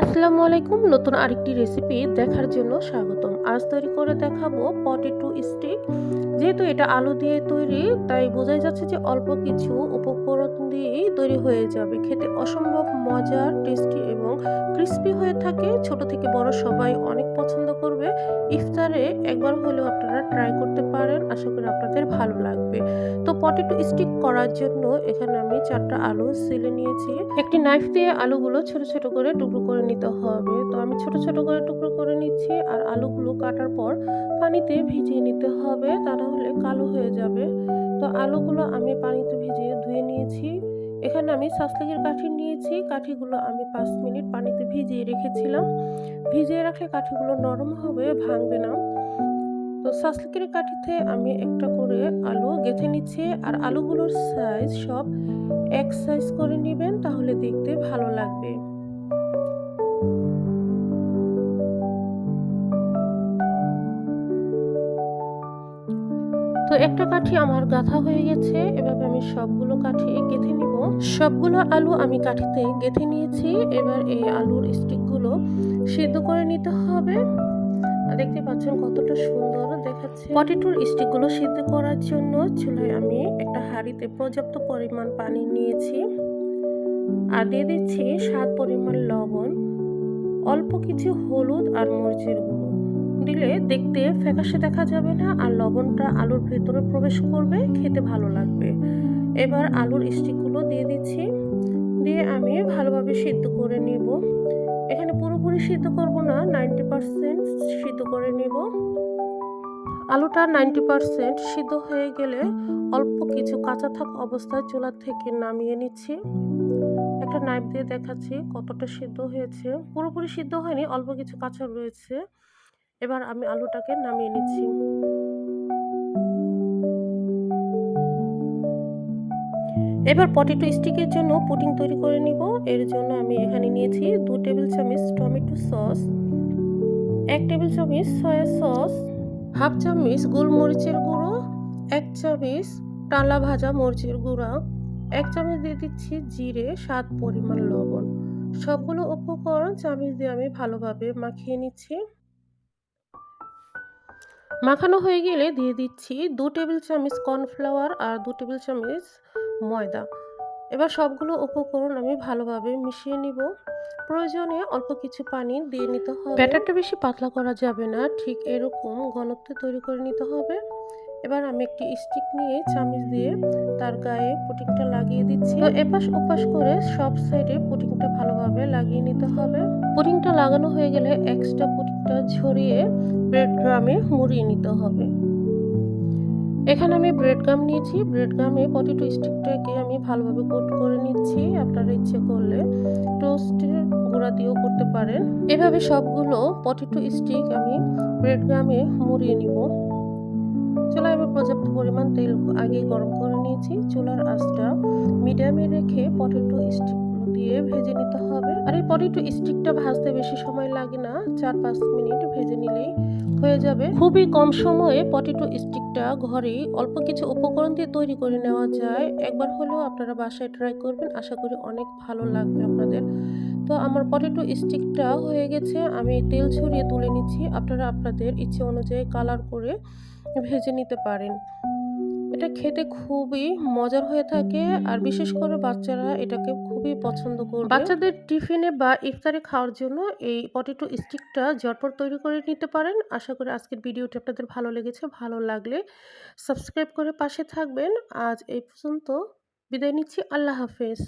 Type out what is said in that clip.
আসসালামু আলাইকুম, নতুন আরেকটি রেসিপি দেখার জন্য স্বাগতম। আজ তৈরি করে দেখাবো পটেটো স্টিক যেহেতু এটা আলু দিয়ে তৈরি, তাই বোঝাই যাচ্ছে যে অল্প কিছু উপকরণ দিয়েই তৈরি হয়ে যাবে। খেতে অসম্ভব মজার টেস্টি এবং ক্রিস্পি হয়ে থাকে, ছোট থেকে বড় সবাই অনেক পছন্দ করবে। ইফতারে একবার হলেও আপনারা ট্রাই করতে পারেন, আশা করি আপনাদের ভালো লাগবে। তো পটেটো স্টিক করার জন্য এখানে আমি চারটা আলু সিলে নিয়েছি। একটি নাইফ দিয়ে আলুগুলো ছোট ছোট করে টুকরো করে নিতে হবে। তো আমি ছোট ছোট করে টুকরো করে নিচ্ছি আর আলুগুলো কাটার পর পানিতে ভিজিয়ে নিতে হবে তা না হলে কালো হয়ে যাবে। তো আলুগুলো আমি পানিতে ভিজিয়ে ধুয়ে নিয়েছি। এখানে আমি সাসলিকের কাঠি নিয়েছি। কাঠিগুলো আমি পাঁচ মিনিট পানিতে ভিজিয়ে রেখেছিলাম। ভিজিয়ে রাখলে কাঠিগুলো নরম হবে, ভাঙবে না। তো সাসলিকের কাঠিতে আমি একটা করে আলু গেঁথে নিচ্ছি আর আলুগুলোর সাইজ সব এক সাইজ করে নেবেন, তাহলে দেখতে ভালো লাগবে। একটা কাঠি আমার গাঁথা হয়ে গেছে, এভাবে আমি সবগুলো কাঠি গেঁথে নিব। সবগুলো আলু আমি কাঠিতে গেঁথে নিয়েছি, এবার এই আলুর স্টিকগুলো সিদ্ধ করে নিতে হবে। দেখতে পাচ্ছেন কতটা সুন্দর দেখাচ্ছে। পটেটোর স্টিকগুলো সিদ্ধ করার জন্য চুলায় আমি একটা হাঁড়িতে পর্যাপ্ত পরিমাণ পানি নিয়েছি। আর দিয়ে দিচ্ছি স্বাদ পরিমাণ লবণ, অল্প কিছু হলুদ আর মরিচের গুঁড়ো। দিলে দেখতে ফ্যাকাশে দেখা যাবে না আর লবণটা আলুর ভেতরে প্রবেশ করবে, খেতে ভালো লাগবে। এবার আলুর স্টিকগুলো দিয়ে দিচ্ছি। দিয়ে আমি ভালোভাবে সিদ্ধ করে নেব। এখানে পুরোপুরি সিদ্ধ করব না, নাইনটি পারসেন্ট সিদ্ধ করে নেব। আলুটা নাইনটি পারসেন্ট সিদ্ধ হয়ে গেলে অল্প কিছু কাঁচা থাক অবস্থায় চুলা থেকে নামিয়ে নিচ্ছি। একটা নাইফ দিয়ে দেখাচ্ছি কতটা সিদ্ধ হয়েছে। পুরোপুরি সিদ্ধ হয়নি, অল্প কিছু কাঁচা রয়েছে। এবার আমি আলুটাকে নামিয়ে নিচ্ছি। এবার পটেটো স্টিকের জন্য পুটিং তৈরি করে নিব। এর জন্য আমি এখানে নিয়েছি দু টেবিল চামচ টমেটো সস, এক টেবিল চামচ সয়া সস, হাফ চামচ গোলমরিচের গুঁড়ো, এক চামচ টালা ভাজা মরিচের গুঁড়া, এক চামচ দিয়ে দিচ্ছি জিরে, স্বাদ পরিমাণ লবণ। সবগুলো উপকরণ চামচ দিয়ে আমি ভালোভাবে মাখিয়ে নিচ্ছি। মাখানো হয়ে গেলে দিয়ে দিচ্ছি দু টেবিল চামচ কর্নফ্লাওয়ার আর দু টেবিল চামচ ময়দা। এবার সবগুলো উপকরণ আমি ভালোভাবে মিশিয়ে নিব। প্রয়োজনে অল্প কিছু পানি দিয়ে নিতে হবে। ব্যাটারটা বেশি পাতলা করা যাবে না, ঠিক এরকম ঘনত্বে তৈরি করে নিতে হবে। এবার আমি একটি স্টিক নিয়ে চামচ দিয়ে তার গায়ে পুটিংটা লাগিয়ে দিচ্ছি। তো এপাশ ওপাশ করে সব সাইডে পুটিংটা ভালোভাবে লাগিয়ে নিতে হবে। পুটিংটা লাগানো হয়ে গেলে এক্সট্রা পুটিংটা ঝরিয়ে ব্রেড গ্রামে মুড়িয়ে নিতে হবে। এখানে আমি ব্রেড গাম নিয়েছি। ব্রেড গামে পটেটো স্টিকটাকে আমি ভালোভাবে কোট করে নিচ্ছি। আপনারা ইচ্ছে করলে টোস্টের গুঁড়া দিয়েও করতে পারেন। এভাবে সবগুলো পটেটো স্টিক আমি ব্রেড গামে মুড়িয়ে নিব। চুলায় আমি পর্যাপ্ত পরিমাণ তেল আগে গরম করে নিয়েছি। চুলার আঁচটা মিডিয়ামে রেখে পটেটো স্টিক দিয়ে ভেজে নিতে হবে। আর এই পটেটো স্টিকটা ভাজতে বেশি সময় লাগে না, চার পাঁচ মিনিট ভেজে নিলেই হয়ে যাবে। খুবই কম সময়ে পটেটো স্টিকটা ঘরেই অল্প কিছু উপকরণ দিয়ে তৈরি করে নেওয়া যায়। একবার হলেও আপনারা বাসায় ট্রাই করবেন, আশা করি অনেক ভালো লাগবে আপনাদের। তো আমার পটেটো স্টিকটা হয়ে গেছে, আমি তেল ছড়িয়ে তুলে নিচ্ছি। আপনারা আপনাদের ইচ্ছে অনুযায়ী কালার করে ভেজে নিতে পারেন। এটা খেতে খুবই মজার হয়ে থাকে। আর বিশেষ করে বাচ্চারা এটাকে খুবই পছন্দ করে বাচ্চাদের টিফিনে বা ইফতারে খাওয়ার জন্য এই পটেটো স্টিকটা জটপট তৈরি করে নিতে পারেন। আশা করি আজকের ভিডিওটি আপনাদের ভালো লেগেছে, ভালো লাগলে সাবস্ক্রাইব করে পাশে থাকবেন। আজ এই পর্যন্ত বিদায় নিচ্ছি, আল্লাহ হাফেজ।